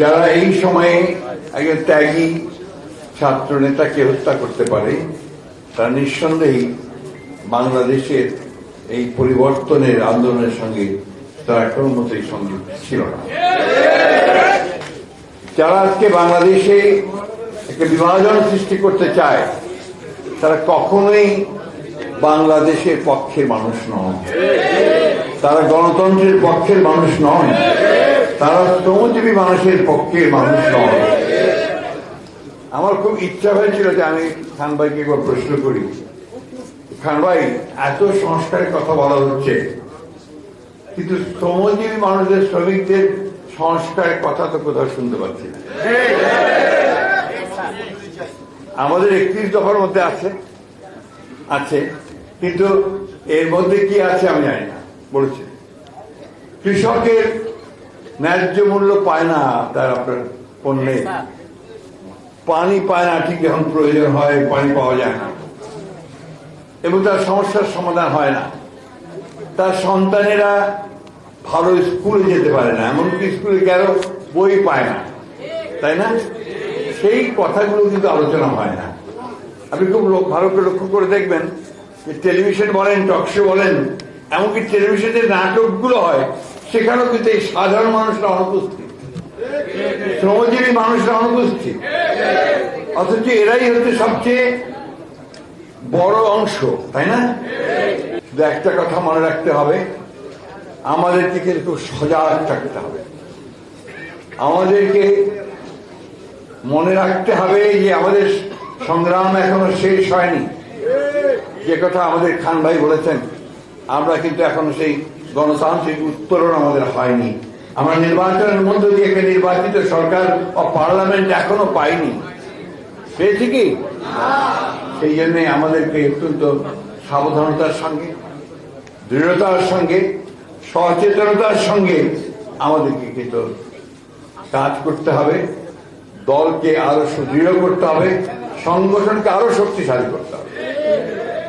যারা এই সময়ে একজন ত্যাগী ছাত্র নেতাকে হত্যা করতে পারে, তারা নিঃসন্দেহেই বাংলাদেশের এই পরিবর্তনের আন্দোলনের সঙ্গে তারা কোনো মতোই সংযুক্ত ছিল না। যারা আজকে বাংলাদেশে একটা বিভাজন সৃষ্টি করতে চায়, তারা কখনোই বাংলাদেশের পক্ষের মানুষ নয় তারা গণতন্ত্রের পক্ষের মানুষ নয় তারা শ্রমজীবী মানুষের পক্ষে মানুষ নয়। আমার খুব ইচ্ছা হয়েছিল যে আমি খান ভাইকে একবার প্রশ্ন করি। খান ভাই, এত সংস্কারের কথা বলা হচ্ছে। কিন্তু শ্রমজীবী মানুষদের শ্রমিকদের সংস্কারের কথা তো কোথাও শুনতে পাচ্ছি আমাদের একত্রিশ দফার মধ্যে আছে। আছে। কিন্তু এর মধ্যে কি আছে আমি জানি না। বলেছে। কৃষকের ন্যায্য মূল্য পায় না তার আপনার পণ্যে। পানি পায় না ঠিক যখন প্রয়োজন হয় পানি পাওয়া যায় না। এবং তার সমস্যার সমাধান হয় না। তার সন্তানেরা ভালো স্কুলে যেতে পারে না এমনকি স্কুলে গেল বই পায় না। তাই না? সেই কথাগুলো কিন্তু আলোচনা হয় না। আপনি খুব ভালো করে লক্ষ্য করে দেখবেন যে টেলিভিশন বলেন টকশো বলেন এমনকি টেলিভিশনের নাটকগুলো হয় সেখানেও কিন্তু এই সাধারণ মানুষরা অনুপস্থিত। শ্রমজীবী মানুষরা অনুপস্থিত। অথচ এরাই হচ্ছে সবচেয়ে বড় অংশ, তাই না? শুধু একটা কথা মনে রাখতে হবে, আমাদেরকে কিন্তু সজাগ থাকতে হবে। আমাদেরকে মনে রাখতে হবে যে আমাদের সংগ্রাম এখনও শেষ হয়নি। যে কথা আমাদের খান ভাই বলেছেন, আমরা কিন্তু এখনও সেই গণতান্ত্রিক উত্তরণ আমাদের হয়নি। আমরা নির্বাচনের মধ্য দিয়ে একটা নির্বাচিত সরকার ও পার্লামেন্ট এখনও পাইনি। পেয়েছি কি সেই জন্য আমাদেরকে অত্যন্ত সাবধানতার সঙ্গে, দৃঢ়তার সঙ্গে, সচেতনতার সঙ্গে আমাদেরকে কিন্তু কাজ করতে হবে, দলকে আরও সুদৃঢ় করতে হবে, সংগঠনকে আরও শক্তিশালী করতে হবে।